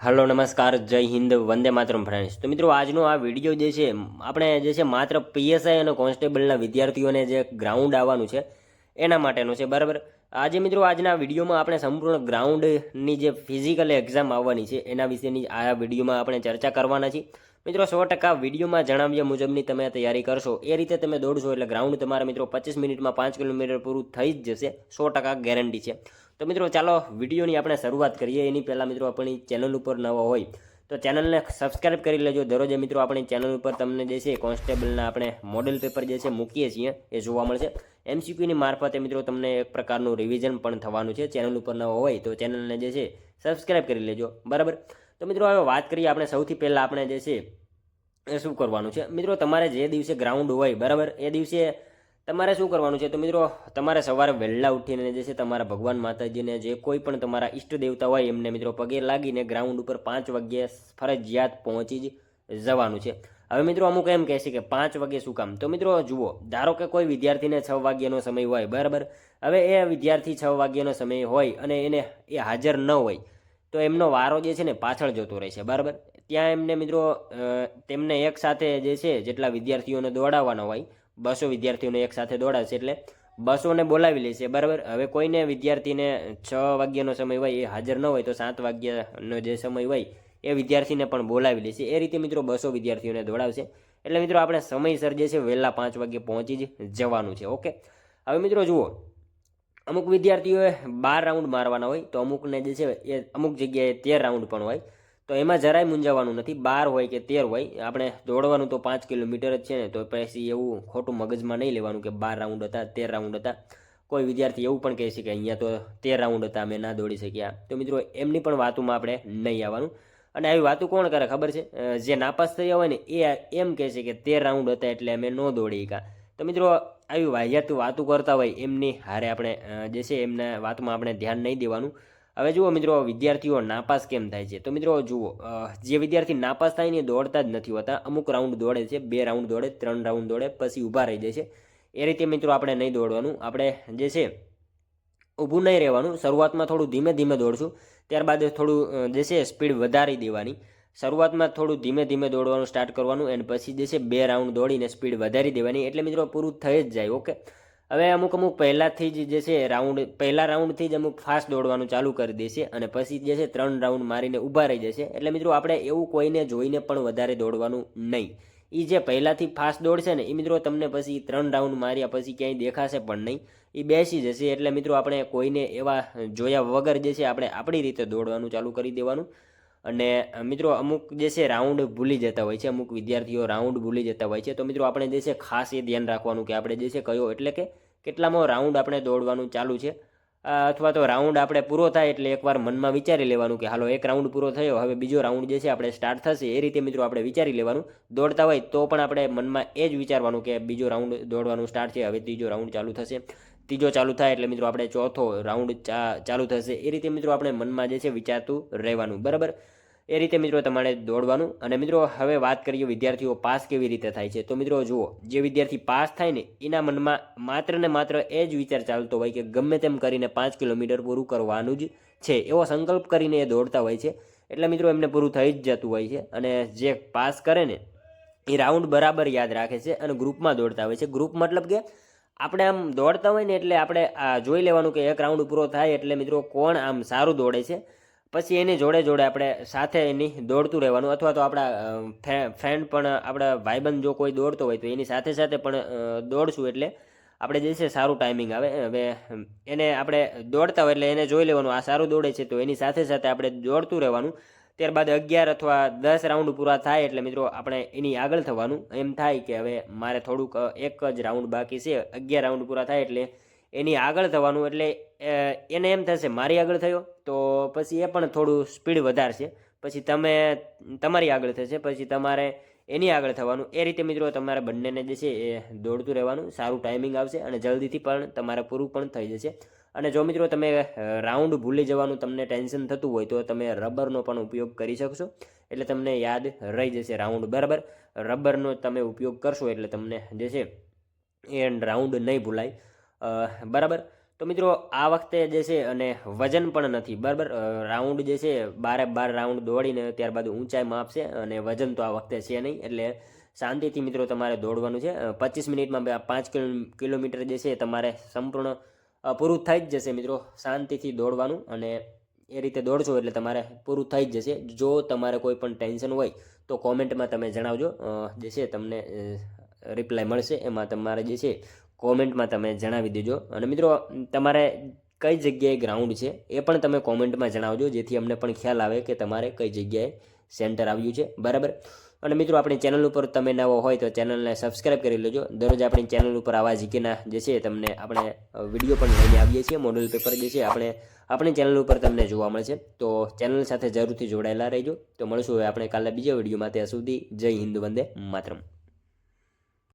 Hello, નમસ્કાર, જય Hind, Vande Mataram friends તો મિત્રો, આજનો આ વીડિયો જે છે, આપણે જે છે, માત્ર પીએસઆઈ અને કોન્સ્ટેબલના વિદ્યાર્થીઓને જે ગ્રાઉન્ડ આવવાનું છે, એના માટેનો છે, બરાબર? આજે મિત્રો, આજના વિડીયોમાં આપણે સંપૂર્ણ ગ્રાઉન્ડની જે ફિઝિકલ એક્ઝામ આવવાની છે, એના વિશેની આ વિડીયોમાં આપણે ચર્ચા કરવાના છીએ. મિત્રો, સો ટકા વિડીયોમાં જણાવ્યા મુજબની તમે તૈયારી કરશો. એ રીતે તમે દોડશો એટલે ગ્રાઉન્ડ તમારા મિત્રો પચીસ મિનિટમાં પાંચ કિલોમીટર પૂરું થઈ જ જશે, સો ટકા ગેરંટી છે. તો મિત્રો ચાલો વિડીયોની આપણે શરૂઆત કરીએ. એની પહેલાં મિત્રો આપણી ચેનલ ઉપર નવો હોય તો ચેનલને સબસ્ક્રાઇબ કરી લેજો. દરરોજ મિત્રો આપણી ચેનલ ઉપર તમને જે છે કોન્સ્ટેબલના આપણે મોડેલ પેપર જે છે મૂકીએ છીએ, એ જોવા મળશે. એમસીક્યુની મારફતે મિત્રો તમને એક પ્રકારનું રિવિઝન પણ થવાનું છે. ચેનલ ઉપર નવો હોય તો ચેનલને જે છે સબસ્ક્રાઇબ કરી લેજો. બરાબર? તો મિત્રો હવે વાત કરીએ આપણે સૌથી પહેલાં આપણે જે છે, એ શું કરવાનું છે? મિત્રો તમારે જે દિવસે ગ્રાઉન્ડ હોય, બરાબર? એ દિવસે તમારે શું કરવાનું છે? તો મિત્રો, તમારે સવારે વહેલા ઉઠીને જે છે, તમારા ભગવાન માતાજીને જે કોઈ પણ તમારા ઈષ્ટ દેવતા હોય, એમને મિત્રો પગે લાગીને ગ્રાઉન્ડ ઉપર પાંચ વાગ્યે ફરજિયાત પહોંચી જ જવાનું છે. હવે મિત્રો, અમુક એમ કહે છે કે પાંચ વાગે શું કામ? તો મિત્રો, જુઓ, ધારો કે કોઈ વિદ્યાર્થીને છ વાગ્યાનો સમય હોય, બરાબર? હવે એ વિદ્યાર્થી છ વાગ્યાનો સમય હોય અને એને એ હાજર ન હોય, તો એમનો વારો જે છે ને પાછળ જતો રહેશે બરાબર? ત્યાં એમને મિત્રો તેમને એક સાથે જે છે, જેટલા વિદ્યાર્થીઓને દોડાવવાનો હોય બસો વિદ્યાર્થીઓને એક સાથે દોડાવશે એટલે બસોને બોલાવી લેશે, બરાબર? હવે કોઈને વિદ્યાર્થીને છ વાગ્યાનો સમય હોય, એ હાજર ન હોય તો સાત વાગ્યાનો જે સમય હોય, એ વિદ્યાર્થીને પણ બોલાવી લેશે. એ રીતે મિત્રો બસો વિદ્યાર્થીઓને દોડાવશે. એટલે મિત્રો આપણે સમયસર જે છે વહેલા પાંચ વાગે પહોંચી જ જવાનું છે, ઓકે? હવે મિત્રો જુઓ, અમુક વિદ્યાર્થીઓએ બાર રાઉન્ડ મારવાના હોય તો અમુકને જે છે એ અમુક જગ્યાએ તેર રાઉન્ડ પણ હોય. તો એમાં જરાય મૂંઝાવાનું નથી. બાર હોય કે તેર હોય, આપણે દોડવાનું તો પાંચ કિલોમીટર જ છે ને, તો પછી એવું ખોટું મગજમાં નહીં લેવાનું કે બાર રાઉન્ડ હતા, તેર રાઉન્ડ હતા. કોઈ વિદ્યાર્થી એવું પણ કહે છે કે અહીંયા તો તેર રાઉન્ડ હતા, અમે ના દોડી શક્યા. તો મિત્રો, એમની પણ વાતોમાં આપણે નહીં આવવાનું. અને આવી વાતો કોણ કરે ખબર છે? જે નાપાસ થયા હોય ને, એ એમ કહે છે કે તેર રાઉન્ડ હતા એટલે અમે ન દોડી શક્યા. તો મિત્રો, આવી વાહિયાત વાતો કરતા હોય, એમની હારે આપણે જે છે એમના વાતમાં આપણે ધ્યાન નહીં દેવાનું. હવે જુઓ મિત્રો, વિદ્યાર્થીઓ નાપાસ કેમ થાય છે? તો મિત્રો, જુઓ જે વિદ્યાર્થી નાપાસ થાય ને દોડતા જ નથી હોતા. અમુક રાઉન્ડ દોડે છે, બે રાઉન્ડ દોડે, ત્રણ રાઉન્ડ દોડે, પછી ઊભા રહી જાય છે. એ રીતે મિત્રો, આપણે નહીં દોડવાનું. આપણે જે છે, ઊભું નહીં રહેવાનું. શરૂઆતમાં થોડું ધીમે ધીમે દોડશું. ત્યારબાદ થોડું જે છે સ્પીડ વધારી દેવાની. શરૂઆતમાં થોડું ધીમે ધીમે દોડવાનું સ્ટાર્ટ કરવાનું. એન્ડ પછી જે છે, બે રાઉન્ડ દોડીને સ્પીડ વધારી દેવાની. એટલે મિત્રો, પૂરું થઈ જ જાય ઓકે હવે અમુક અમુક પહેલાંથી જ જે છે રાઉન્ડ પહેલા રાઉન્ડથી જ અમુક ફાસ્ટ દોડવાનું ચાલુ કરી દેશે અને પછી જે છે, ત્રણ રાઉન્ડ મારીને ઊભા રહી જશે. એટલે મિત્રો આપણે એવું કોઈને જોઈને પણ વધારે દોડવાનું નહીં. એ જે પહેલાંથી ફાસ્ટ દોડશે ને એ મિત્રો તમને પછી ત્રણ રાઉન્ડ માર્યા પછી ક્યાંય દેખાશે પણ નહીં. એ બેસી જશે એટલે મિત્રો આપણે કોઈને એવા જોયા વગર જે છે, આપણે આપણી રીતે દોડવાનું ચાલુ કરી દેવાનું. અને મિત્રો અમુક જે છે રાઉન્ડ ભૂલી જતા હોય છે, અમુક વિદ્યાર્થીઓ રાઉન્ડ ભૂલી જતા હોય છે, તો મિત્રો આપણે જે છે ખાસ એ ધ્યાન રાખવાનું કે આપણે જે છે કયો એટલે કે કેટલામાં રાઉન્ડ આપણે દોડવાનું ચાલુ છે. અથવા તો રાઉન્ડ આપણે પૂરો થાય એટલે એકવાર મનમાં વિચારી લેવાનું કે હાલો એક રાઉન્ડ પૂરો થયો, હવે બીજો રાઉન્ડ જે છે આપણે સ્ટાર્ટ થશે, એ રીતે મિત્રો આપણે વિચારી લેવાનું. દોડતા હોય તો પણ આપણે મનમાં એ જ વિચારવાનું કે બીજો રાઉન્ડ દોડવાનું સ્ટાર્ટ છે, હવે ત્રીજો રાઉન્ડ ચાલુ થશે. ત્રીજો ચાલુ થાય એટલે મિત્રો આપણે ચોથો રાઉન્ડ ચાલુ થશે. એ રીતે મિત્રો આપણે મનમાં જે છે વિચારતું રહેવાનું. બરાબર? એ રીતે મિત્રો તમારે દોડવાનું. અને મિત્રો હવે વાત કરીએ વિદ્યાર્થીઓ પાસ કેવી રીતે થાય છે. તો મિત્રો જુઓ, જે વિદ્યાર્થી પાસ થાય ને, એના મનમાં માત્ર ને માત્ર એ જ વિચાર ચાલતો હોય કે ગમે તેમ કરીને પાંચ કિલોમીટર પૂરું કરવાનું જ છે. એવો સંકલ્પ કરીને એ દોડતા હોય છે. એટલે મિત્રો એમને પૂરું થઈ જ જતું હોય છે. અને જે પાસ કરે ને, એ રાઉન્ડ બરાબર યાદ રાખે છે અને ગ્રુપમાં દોડતા હોય છે. ગ્રુપ મતલબ કે આપણે આમ દોડતા હોય ને એટલે આપણે જોઈ લેવાનું કે એક રાઉન્ડ પૂરો થાય એટલે મિત્રો કોણ આમ સારું દોડે છે. પછી એની જોડે જોડે આપણે સાથે એની દોડતું રહેવાનું અથવા તો આપણા ફ્રેન્ડ પણ, આપણા ભાઈબંધ જો કોઈ દોડતો હોય તો એની સાથે સાથે પણ દોડશું એટલે આપણે જે છે સારું ટાઈમિંગ આવે. હવે એને આપણે દોડતા હોય એટલે એને જોઈ લેવાનું આ સારું દોડે છે તો એની સાથે સાથે આપણે દોડતું રહેવાનું. ત્યારબાદ અગિયાર અથવા દસ રાઉન્ડ પૂરા થાય એટલે મિત્રો આપણે એની આગળ થવાનું. એમ થાય કે હવે મારે થોડુંક એક જ રાઉન્ડ બાકી છે. અગિયાર રાઉન્ડ પૂરા થાય એટલે એની આગળ થવાનું એટલે એને એમ થશે, મારી આગળ થયો? તો પછી એ પણ થોડું સ્પીડ વધારશે. પછી તમે, તમારી આગળ થશે. પછી તમારે એની આગળ થવાનું. એ રીતે મિત્રો તમારે બંનેને જે છે એ દોડતું રહેવાનું. સારું ટાઈમિંગ આવશે અને જલ્દીથી પણ તમારે પૂરું પણ થઈ જશે. અને જો મિત્રો તમે રાઉન્ડ ભૂલી જવાનું, તમને ટેન્શન થતું હોય તો તમે રબરનો પણ ઉપયોગ કરી શકશો. એટલે તમને યાદ રહી જશે રાઉન્ડ બરાબર? રબરનો તમે ઉપયોગ કરશો એટલે તમને જે છે એ રાઉન્ડ નહીં ભૂલાય. બરાબર? તો મિત્રો, આ વખતે જે છે અને વજન પણ નથી, બરાબર? રાઉન્ડ જે છે, બારે બાર રાઉન્ડ દોડીને ત્યારબાદ ઊંચાઈ માપશે અને વજન તો આ વખતે છે નહીં, એટલે શાંતિથી મિત્રો તમારે દોડવાનું છે. પચીસ મિનિટમાં પાંચ કિલો- કિલોમીટર જે છે તમારે સંપૂર્ણ પૂરું થઈ જ જશે મિત્રો. શાંતિથી દોડવાનું અને એ રીતે દોડશો એટલે તમારે પૂરું થઈ જ જશે. જો તમારે કોઈ પણ ટેન્શન હોય તો કોમેન્ટમાં તમે જણાવજો. જે છે તમને રિપ્લાય મળશે. એમાં તમારે જે છે કોમેન્ટમાં તમે જણાવી દેજો. અને મિત્રો, તમારે કઈ જગ્યાએ ગ્રાઉન્ડ છે એ પણ તમે કોમેન્ટમાં જણાવજો, જેથી અમને પણ ખ્યાલ આવે કે તમારે કઈ જગ્યાએ સેન્ટર આવ્યું છે. બરાબર? અને મિત્રો, આપણી ચેનલ ઉપર તમે નવો હોય તો ચેનલને સબસ્ક્રાઇબ કરી લેજો. દરરોજ આપણી ચેનલ ઉપર આવા જીકેના જે છે તમને આપણે વીડિયો પણ લઈને આવીએ છીએ, મોડલ પેપર જે છે આપણે આપણી ચેનલ ઉપર તમને જોવા મળશે. તો ચેનલ સાથે જરૂરથી જોડાયેલા રહેજો. તો મળશું હવે આપણે કાલે બીજા વિડીયોમાં. ત્યાં સુધી જય હિન્દ, વંદે માતરમ.